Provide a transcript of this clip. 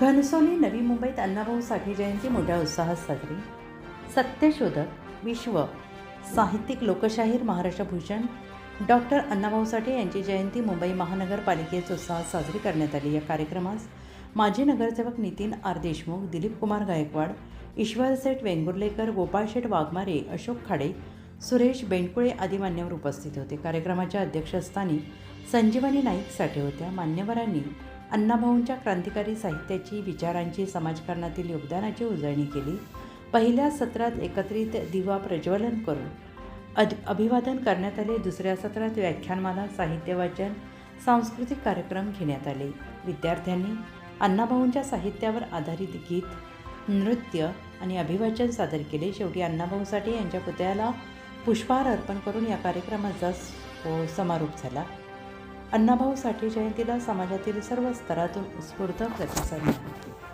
घनसोली नवी मुंबईत अण्णाभाऊ साठे जयंती मोठ्या उत्साहात साजरी. सत्यशोधक विश्व साहित्यिक लोकशाहीर महाराष्ट्र भूषण डॉक्टर अण्णाभाऊ साठे यांची जयंती मुंबई महानगरपालिकेत उत्साहात साजरी करण्यात आली. या कार्यक्रमास माजी नगरसेवक नितीन आर. देशमुख दिलीप कुमार गायकवाड ईश्वर सेठ वेंगुर्लेकर गोपाळ शेठ वाघमारे अशोक खाडे सुरेश बेंडकुळे आदी मान्यवर उपस्थित होते. कार्यक्रमाच्या अध्यक्षस्थानी संजीवनी नाईक साठे होत्या. मान्यवरांनी अण्णाभाऊंच्या क्रांतिकारी साहित्याची विचारांची समाजकारणातील योगदानाची उजळणी केली. पहिल्या सत्रात एकत्रित दिवा प्रज्वलन करून अद अभिवादन करण्यात आले. दुसऱ्या सत्रात व्याख्यानमाला साहित्य वाचन सांस्कृतिक कार्यक्रम घेण्यात आले. विद्यार्थ्यांनी अण्णाभाऊंच्या साहित्यावर आधारित गीत नृत्य आणि अभिवाचन सादर केले. शेवटी अण्णाभाऊ साठे यांच्या पुतळ्याला पुष्पहार अर्पण करून या कार्यक्रमाचा समारोप झाला. अण्णाभाऊ साठे जयंतीला समाजातील सर्व स्तरातून उत्स्फूर्त प्रतिसाद मिळाला.